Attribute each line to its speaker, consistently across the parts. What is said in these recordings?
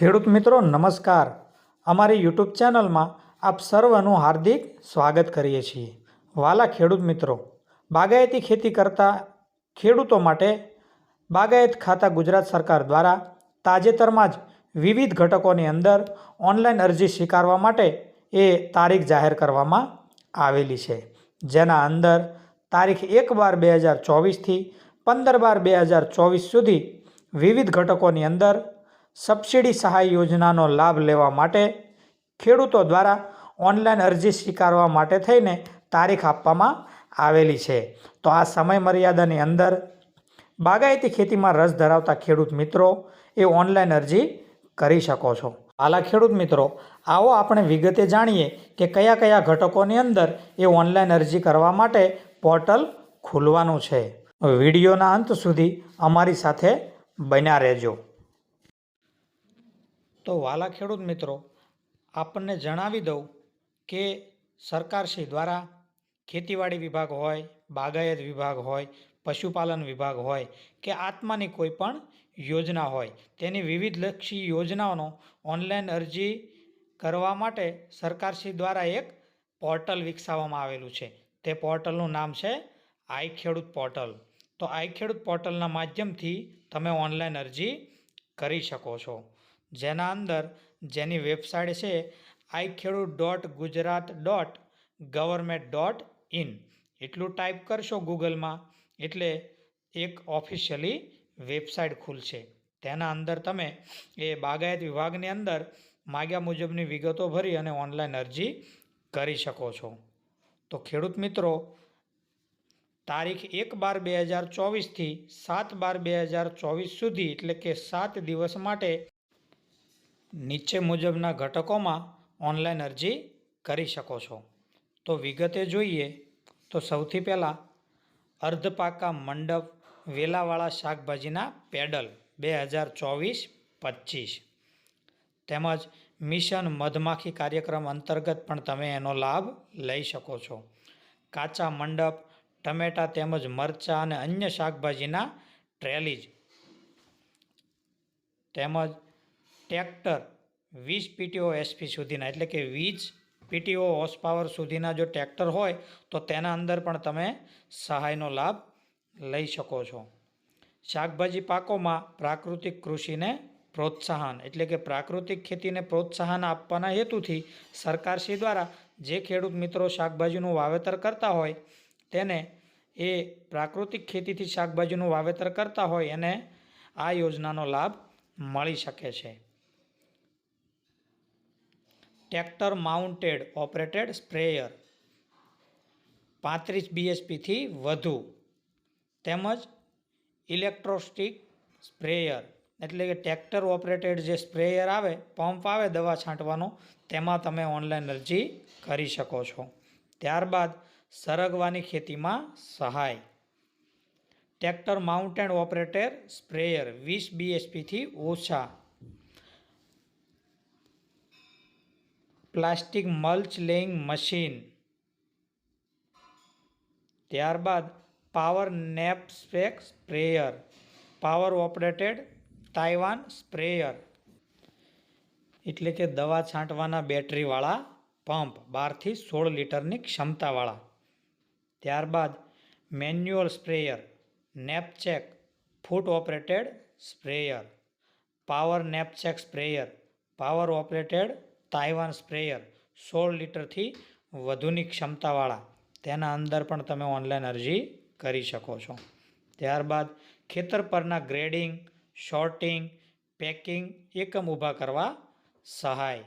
Speaker 1: ખેડૂત મિત્રો, નમસ્કાર. અમારી યુટ્યુબ ચેનલમાં આપ સર્વનું હાર્દિક સ્વાગત કરીએ છીએ. વાલા ખેડૂત મિત્રો, બાગાયતી ખેતી કરતા ખેડૂતો માટે બાગાયત ખાતા ગુજરાત સરકાર દ્વારા તાજેતરમાં જ વિવિધ ઘટકોની અંદર ઓનલાઈન અરજી સ્વીકારવા માટે એ તારીખ જાહેર કરવામાં આવેલી છે. જેના અંદર તારીખ એક બાર બે હજાર ચોવીસથી પંદર બાર બે હજાર ચોવીસ સુધી વિવિધ ઘટકોની અંદર સબસિડી સહાય યોજનાનો લાભ લેવા માટે ખેડૂતો દ્વારા ઓનલાઈન અરજી સ્વીકારવા માટે થઈને તારીખ આપવામાં આવેલી છે. તો આ સમય મર્યાદાની અંદર બાગાયતી ખેતીમાં રસ ધરાવતા ખેડૂત મિત્રો એ ઓનલાઈન અરજી કરી શકો છો. હાલા ખેડૂત મિત્રો, આવો આપણે વિગતે જાણીએ કે કયા કયા ઘટકોની અંદર એ ઓનલાઈન અરજી કરવા માટે પોર્ટલ ખુલવાનું છે. વિડીયોના અંત સુધી અમારી સાથે બન્યા રહેજો. તો વાલા ખેડૂત મિત્રો, આપણને જણાવી દઉં કે સરકારશ્રી દ્વારા ખેતીવાડી વિભાગ હોય, બાગાયત વિભાગ હોય, પશુપાલન વિભાગ હોય કે આત્માની કોઈ પણ યોજના હોય, તેની વિવિધલક્ષી યોજનાઓનો ઓનલાઈન અરજી કરવા માટે સરકારશ્રી દ્વારા એક પોર્ટલ વિકસાવવામાં આવેલું છે. તે પોર્ટલનું નામ છે આઈ ખેડૂત પોર્ટલ. તો આઈ ખેડૂત પોર્ટલના માધ્યમથી તમે ઓનલાઈન અરજી કરી શકો છો. જેના અંદર જેની વેબસાઇટ છે, I Khedut dot Gujarat dot government dot in. એટલું ટાઈપ કરશો ગૂગલમાં, એટલે એક ઓફિશિયલી વેબસાઇટ ખુલશે. તેના અંદર તમે એ બાગાયત વિભાગની અંદર માગ્યા મુજબની વિગતો ભરી અને ઓનલાઈન અરજી કરી શકો છો. તો ખેડૂત મિત્રો, તારીખ એક બાર બે હજાર ચોવીસથી સાત બાર બે હજાર ચોવીસ સુધી, એટલે કે સાત દિવસ માટે નીચે મુજબના ઘટકોમાં ઓનલાઈન અરજી કરી શકો છો. તો વિગતે જોઈએ તો સૌથી પહેલાં અર્ધપાકા મંડપ વેલાવાળા શાકભાજીના પેડલ બે હજાર ચોવીસ પચીસ. તેમજ મિશન મધમાખી કાર્યક્રમ અંતર્ગત પણ તમે એનો લાભ લઈ શકો છો. કાચા મંડપ, ટમેટા તેમજ મરચાં અને અન્ય શાકભાજીના ટ્રેલીજ તેમજ ટ્રેક્ટર વીસ પીટીઓ એસપી સુધીના, એટલે કે વીસ પીટીઓ હોર્સ પાવર સુધીના જો ટ્રેક્ટર હોય, તો તેના અંદર પણ તમે સહાયનો લાભ લઈ શકો છો. શાકભાજી પાકોમાં પ્રાકૃતિક કૃષિને પ્રોત્સાહન, એટલે કે પ્રાકૃતિક ખેતીને પ્રોત્સાહન આપવાના હેતુથી સરકારશ્રી દ્વારા જે ખેડૂત મિત્રો શાકભાજીનું વાવેતર કરતા હોય, તેને એ પ્રાકૃતિક ખેતીથી શાકભાજીનું વાવેતર કરતા હોય, એને આ યોજનાનો લાભ મળી શકે છે. ટ્રેક્ટર માઉન્ટેડ ઓપરેટેડ સ્પ્રેયર પાંત્રીસ બીએચપીથી વધુ. તેમજ ઇલેક્ટ્રોસ્ટિક સ્પ્રેયર. એટલે કે ટ્રેક્ટર ઓપરેટેડ જે સ્પ્રેયર આવે, પંપ આવે, દવા છાંટવાનો, તેમાં તમે ઓનલાઈન અરજી કરી શકો છો. ત્યારબાદ સરગવાની ખેતીમાં સહાય. ટ્રેક્ટર માઉન્ટેડ ઓપરેટેડ સ્પ્રેયર વીસ બીએચપીથી ઓછા. Plastic mulch laying machine. ત્યારબાદ power knapsack sprayer. Power operated Taiwan sprayer. એટલે કે દવા છાંટવાના બેટરીવાળા પંપ, બારથી સોળ લીટરની ક્ષમતાવાળા. ત્યારબાદ manual sprayer knapsack foot operated sprayer. Power knapsack sprayer, power operated Taiwan sprayer સોળ લીટરથી વધુની ક્ષમતાવાળા. તેના અંદર પણ તમે ઓનલાઈન અરજી કરી શકો છો. ત્યારબાદ ખેતર પરના ગ્રેડિંગ શોર્ટિંગ પેકિંગ એકમ ઊભા કરવા સહાય.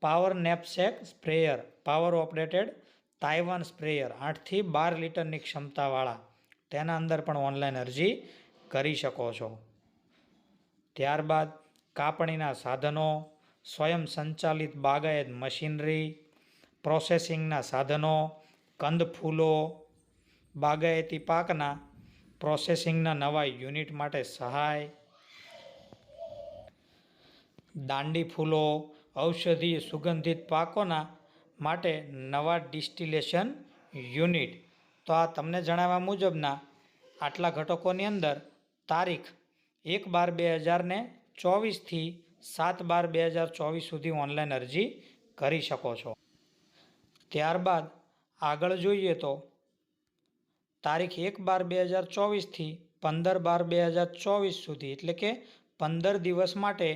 Speaker 1: Power knapsack sprayer power operated Taiwan sprayer આઠથી બાર લીટરની ક્ષમતાવાળા. તેના અંદર પણ ઓનલાઈન અરજી કરી શકો છો. ત્યારબાદ કાપણીના સાધનો સ્વયં સંચાલિત બાગાયત મશીનરી, પ્રોસેસિંગના સાધનો, કંદ ફૂલો, બાગાયતી પાકના પ્રોસેસિંગના નવા યુનિટ માટે સહાય, દાંડી ફૂલો ઔષધીય સુગંધિત પાકોના માટે નવા ડિસ્ટિલેશન યુનિટ. તો આ તમને જણાવ્યા મુજબના આટલા ઘટકોની અંદર તારીખ એક બાર બે હજારને ચોવીસથી સાત બાર બે હજાર ચોવીસ સુધી ઓનલાઈન અરજી કરી શકો છો. ત્યારબાદ આગળ જોઈએ તો તારીખ એક બાર બે હજાર ચોવીસથી પંદર બાર બે હજાર ચોવીસ સુધી, એટલે કે પંદર દિવસ માટે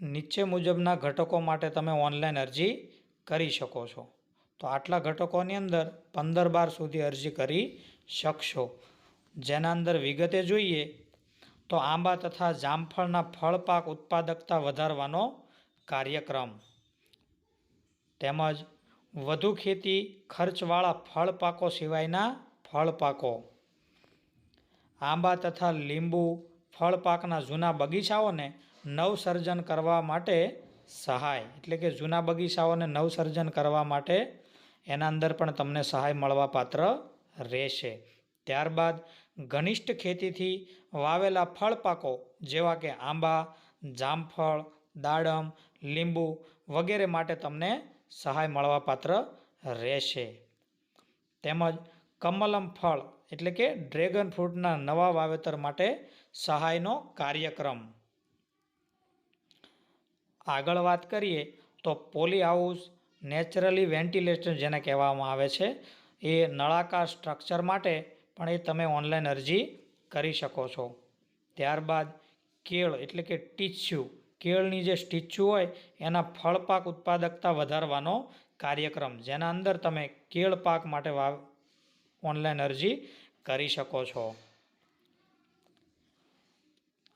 Speaker 1: નીચે મુજબના ઘટકો માટે તમે ઓનલાઈન અરજી કરી શકો છો. તો આટલા ઘટકોની અંદર પંદર બાર સુધી અરજી કરી શકશો. જેના અંદર વિગતે જોઈએ તો આંબા તથા જામફળના ફળ પાક ઉત્પાદકતા વધારવાનો કાર્યક્રમ. તેમજ વધુ ખેતી ખર્ચવાળા ફળ પાકો સિવાયના ફળ પાકો આંબા તથા લીંબુ ફળ પાકના જૂના બગીચાઓને નવસર્જન કરવા માટે સહાય. એટલે કે જૂના બગીચાઓને નવસર્જન કરવા માટે એના અંદર પણ તમને સહાય મળવા પાત્ર રહેશે. ત્યારબાદ ઘનિષ્ઠ ખેતીથી વાવેલા ફળ પાકો જેવા કે આંબા, જામફળ, દાડમ, લીંબુ વગેરે માટે તમને સહાય મળવા પાત્ર રહેશે. તેમજ કમલમ ફળ એટલે કે ડ્રેગન ફ્રૂટના નવા વાવેતર માટે સહાયનો કાર્યક્રમ. આગળ વાત કરીએ તો પોલી હાઉસ નેચરલી વેન્ટિલેશન જેને કહેવામાં આવે છે, એ નળાકાર સ્ટ્રક્ચર માટે પણ એ તમે ઓનલાઈન અરજી કરી શકો છો. ત્યારબાદ કેળ એટલે કે ટીચ્યુ, કેળની જે સ્ટીચ્યુ હોય એના ફળ પાક ઉત્પાદકતા વધારવાનો કાર્યક્રમ, જેના અંદર તમે કેળ પાક માટે વાવ ઓનલાઈન અરજી કરી શકો છો.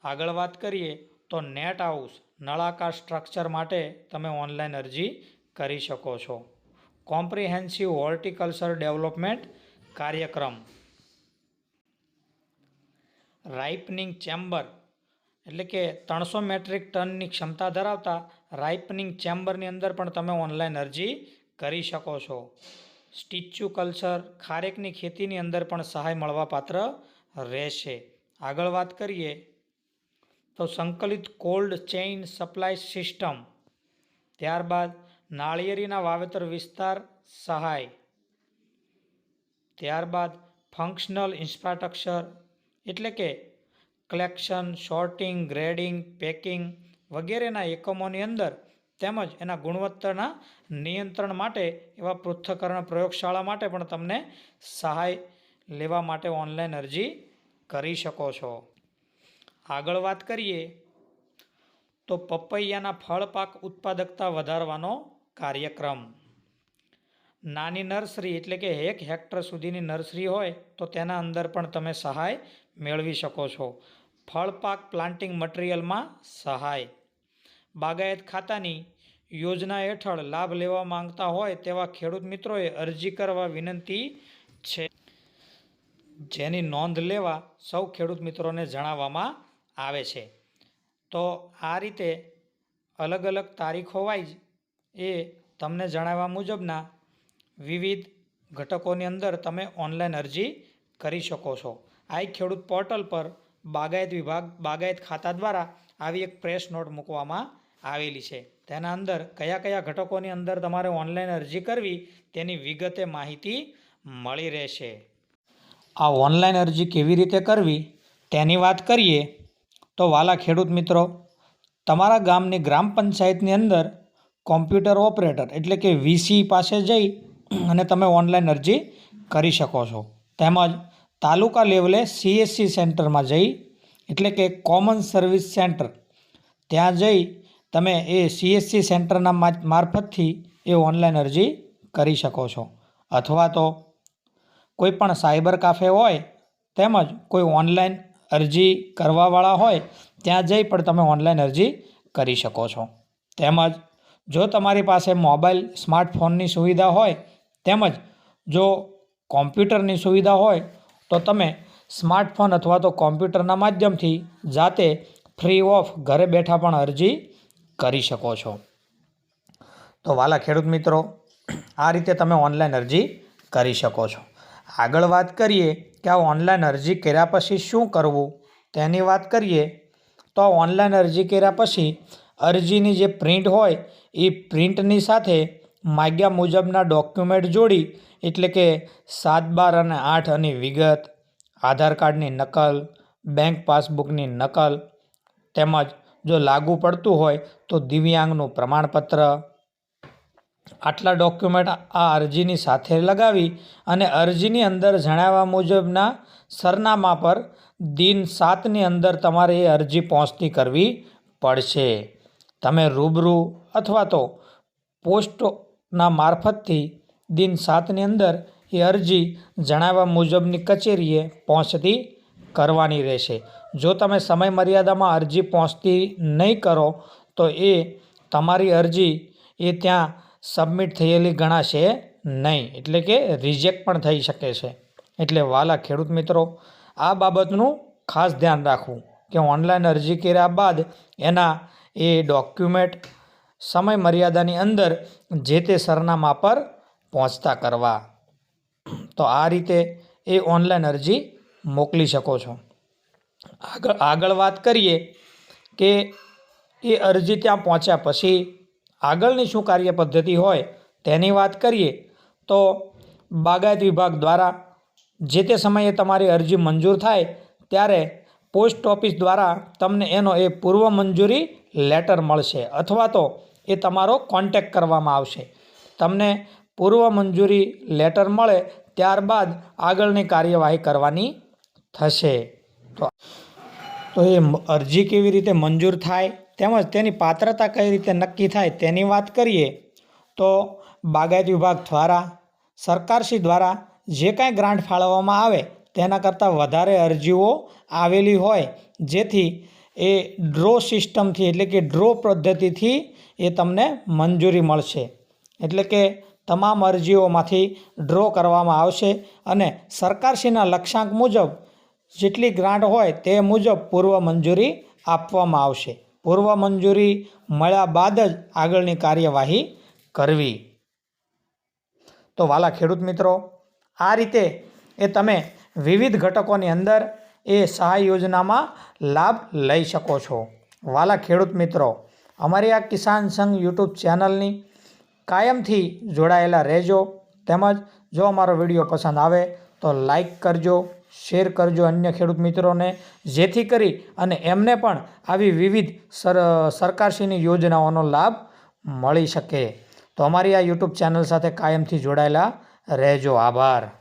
Speaker 1: આગળ વાત કરીએ તો નેટ હાઉસ, નળાકાર સ્ટ્રક્ચર માટે તમે ઓનલાઈન અરજી કરી શકો છો. કોમ્પ્રિહેન્સિવ હોર્ટિકલ્ચર ડેવલપમેન્ટ કાર્યક્રમ. રાઇપનિંગ ચેમ્બર એટલે કે ત્રણસો મેટ્રિક ટનની ક્ષમતા ધરાવતા રાઇપનિંગ ચેમ્બરની અંદર પણ તમે ઓનલાઈન અરજી કરી શકો છો. સ્ટીચ્યુ કલ્ચર ખારેકની ખેતીની અંદર પણ સહાય મળવાપાત્ર રહેશે. આગળ વાત કરીએ તો સંકલિત કોલ્ડ ચેઇન સપ્લાય સિસ્ટમ ત્યારબાદ નાળિયેરીના વાવેતર વિસ્તાર સહાય, ત્યારબાદ ફંક્શનલ ઇન્ફ્રાસ્ટ્રક્ચર એટલે કે કલેક્શન શોર્ટિંગ ગ્રેડિંગ પેકિંગ વગેરેના એકમોની અંદર તેમજ એના ગુણવત્તાના નિયંત્રણ માટે એવા પૃથ્થકરણ પ્રયોગશાળા માટે પણ તમને સહાય લેવા માટે ઓનલાઈન અરજી કરી શકો છો. આગળ વાત કરીએ તો પપૈયાના ફળ પાક ઉત્પાદકતા વધારવાનો કાર્યક્રમ. નાની નર્સરી એટલે કે એક હેક્ટર સુધીની નર્સરી હોય તો તેના અંદર પણ તમે સહાય મેળવી શકો છો. ફળ પાક પ્લાન્ટિંગ મટીરિયલમાં સહાય. બાગાયત ખાતાની યોજના હેઠળ લાભ લેવા માંગતા હોય તેવા ખેડૂત મિત્રોએ અરજી કરવા વિનંતી છે. જેની નોંધ લેવા સૌ ખેડૂત મિત્રોને જણાવવામાં આવે છે. તો આ રીતે અલગ અલગ તારીખો વાઇઝ એ તમને જણાવ્યા મુજબના વિવિધ ઘટકોની અંદર તમે ઓનલાઈન અરજી કરી શકો છો. આ ખેડૂત પોર્ટલ પર બાગાયત વિભાગ, બાગાયત ખાતા દ્વારા આવી એક પ્રેસ નોટ મૂકવામાં આવેલી છે. તેના અંદર કયા કયા ઘટકોની અંદર તમારે ઓનલાઈન અરજી કરવી તેની વિગતે માહિતી મળી રહેશે. આ ઓનલાઈન અરજી કેવી રીતે કરવી તેની વાત કરીએ તો વાલા ખેડૂત મિત્રો, તમારા ગામની ગ્રામ પંચાયતની અંદર કોમ્પ્યુટર ઓપરેટર એટલે કે વીસી પાસે જઈ અને તમે ઓનલાઈન અરજી કરી શકો છો. તેમજ તાલુકા લેવલે સીએસસી સેન્ટરમાં જઈ, એટલે કે કોમન સર્વિસ સેન્ટર, ત્યાં જઈ તમે એ સીએસસી સેન્ટરના મારફતથી એ ઓનલાઈન અરજી કરી શકો છો. અથવા તો કોઈ પણ સાયબર કાફે હોય, તેમજ કોઈ ઓનલાઈન અરજી કરવાવાળા હોય, ત્યાં જઈ પણ તમે ઓનલાઈન અરજી કરી શકો છો. તેમજ જો તમારી પાસે મોબાઈલ, સ્માર્ટફોનની સુવિધા હોય તેમજ જો કોમ્પ્યુટરની સુવિધા હોય તો તમે સ્માર્ટફોન અથવા તો કોમ્પ્યુટરના માધ્યમથી જાતે ફ્રી ઓફ ઘરે બેઠા પણ અરજી કરી શકો છો. તો વાલા ખેડૂત મિત્રો, આ રીતે તમે ઓનલાઈન અરજી કરી શકો છો. આગળ વાત કરીએ કે આ ઓનલાઈન અરજી કર્યા પછી શું કરવું? તેની વાત કરીએ તો ઓનલાઈન અરજી કર્યા પછી અરજીની જે પ્રિન્ટ હોય એ પ્રિન્ટની સાથે માગ્યા મુજબના ડોક્યુમેન્ટ જોડી એટલે કે સાત બાર અને આઠ અને વિગત, આધાર કાર્ડની નકલ, બેંક પાસબુકની નકલ તેમજ જો લાગુ પડતું હોય તો દિવ્યાંગનું પ્રમાણપત્ર. આટલા ડોક્યુમેન્ટ આ અરજીની સાથે લગાવી અને અરજીની અંદર જણાવ્યા મુજબના સરનામા પર દિન સાતની અંદર તમારે એ અરજી પહોંચતી કરવી પડશે. તમે રૂબરૂ અથવા તો પોસ્ટના મારફતથી દિન સાતની અંદર એ અરજી જણાવ્યા મુજબની કચેરીએ પહોંચતી કરવાની રહેશે. જો તમે સમય મર્યાદામાં અરજી પહોંચતી નહીં કરો, તો એ તમારી અરજી એ ત્યાં સબમિટ થયેલી ગણાશે નહીં. એટલે કે રિજેક્ટ પણ થઈ શકે છે. એટલે વાલા ખેડૂત મિત્રો, આ બાબતનું ખાસ ધ્યાન રાખવું કે ઓનલાઈન અરજી કર્યા બાદ એના એ ડોક્યુમેન્ટ સમય મર્યાદાની અંદર જે તે સરનામા પર પહોંચતા કરવા. તો આ રીતે એ ઓનલાઈન અરજી મોકલી શકો છો. આગળ આગળ વાત કરીએ કે એ અરજી ત્યાં પહોંચ્યા પછી આગળની શું કાર્ય પદ્ધતિ હોય તેની વાત કરીએ તો બાગાયત વિભાગ દ્વારા જે તે સમયે તમારી અરજી મંજૂર થાય ત્યારે પોસ્ટ ઓફિસ દ્વારા તમને એનો એ પૂર્વ મંજૂરી લેટર મળશે અથવા તો એ તમારો કોન્ટેક કરવામાં આવશે. તમને પૂર્વ મંજૂરી લેટર મળે, ત્યારબાદ આગળની કાર્યવાહી કરવાની થશે. તો એ અરજી કેવી રીતે મંજૂર થાય, તેમજ તેની પાત્રતા કઈ રીતે નક્કી થાય તેની વાત કરીએ. તો બાગાયત વિભાગ દ્વારા, સરકારશ્રી દ્વારા જે કાંઈ ગ્રાન્ટ ફાળવવામાં આવે, તેના કરતાં વધારે અરજીઓ આવેલી હોય, જેથી એ ડ્રો સિસ્ટમથી એટલે કે ડ્રો પદ્ધતિથી એ તમને મંજૂરી મળશે. એટલે કે તમામ અરજીઓમાંથી ડ્રો કરવામાં આવશે અને સરકારશ્રીના લક્ષ્યાંક મુજબ જેટલી ગ્રાન્ટ હોય તે મુજબ પૂર્વ મંજૂરી આપવામાં આવશે. પૂર્વ મંજૂરી મળ્યા બાદ જ આગળની કાર્યવાહી કરવી. તો વાલા ખેડૂત મિત્રો, આ રીતે એ તમે વિવિધ ઘટકોની અંદર એ સહાય યોજનામાં લાભ લઈ શકો છો. વાલા ખેડૂત મિત્રો અમારી આ કિસાન સંઘ યુટ્યુબ ચેનલની કાયમથી જોડાયેલા રહેજો. તેમજ જો અમારો વીડિયો પસંદ આવે તો લાઈક કરજો, શેર કરજો અન્ય ખેડૂત મિત્રોને, જેથી કરી અને એમને પણ આવી વિવિધ સર, સરકારશ્રીની યોજનાઓનો લાભ મળી શકે. તો અમારી આ યુટ્યુબ ચેનલ સાથે કાયમથી જોડાયેલા રહેજો. આભાર.